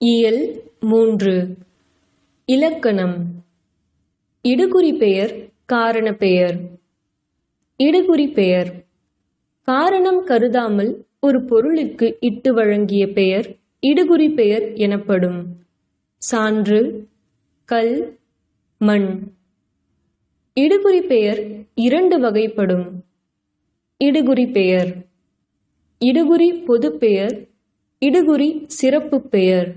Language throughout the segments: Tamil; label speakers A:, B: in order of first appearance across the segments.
A: இயல் மூன்று. இலக்கணம். இடுகுறி பெயர் காரண பெயர். இடுகுறி பெயர். காரணம் கருதாமல் ஒரு பொருளுக்கு இட்டு வழங்கிய பெயர் இடுகுறி பெயர் எனப்படும். சான்று கல் மண். இடுகுறி பெயர் இரண்டு வகைப்படும். இடுகுறி பெயர். இடுகுறி பொதுப்பெயர் இடுகுறி சிறப்பு பெயர்.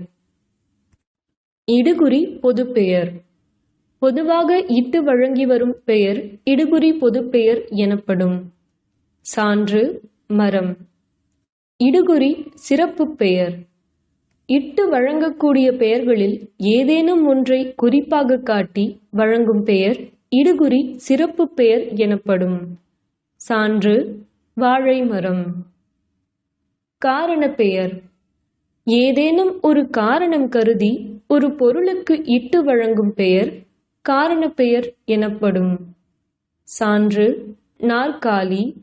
A: இடுகுறி பொதுப்பெயர் பொதுவாக இட்டு வழங்கி வரும் பெயர் இடுகுறி பொதுப்பெயர் எனப்படும். சான்று மரம். இடுகுறி சிறப்பு பெயர். இட்டு வழங்கக்கூடிய பெயர்களில் ஏதேனும் ஒன்றை குறிப்பாக காட்டி வழங்கும் பெயர் இடுகுறி சிறப்பு பெயர் எனப்படும். சான்று வாழை மரம். காரண பெயர். ஏதேனும் ஒரு காரணம் கருதி ஒரு பொருளுக்கு இட்டு வழங்கும் பெயர் காரண பெயர் எனப்படும். சான்று நாற்காலி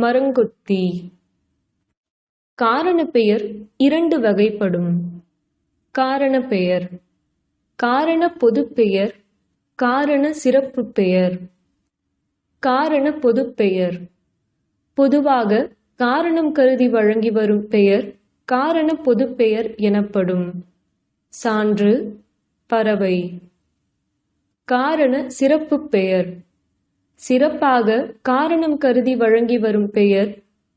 A: மரங்கொத்தி. காரண பெயர் இரண்டு வகைப்படும். காரண பெயர் காரண பொதுப்பெயர் காரண சிறப்பு பெயர். காரண பொதுப்பெயர் பொதுவாக காரணம் கருதி வழங்கி வரும் பெயர் காரண பொதுப்பெயர் எனப்படும். சான்று பறவை. காரண சிறப்பு பெயர். சிறப்பாக காரணம் கருதி வழங்கி வரும் பெயர்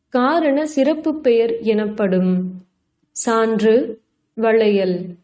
A: காரண சிறப்பு பெயர் எனப்படும். சான்று வளையல்.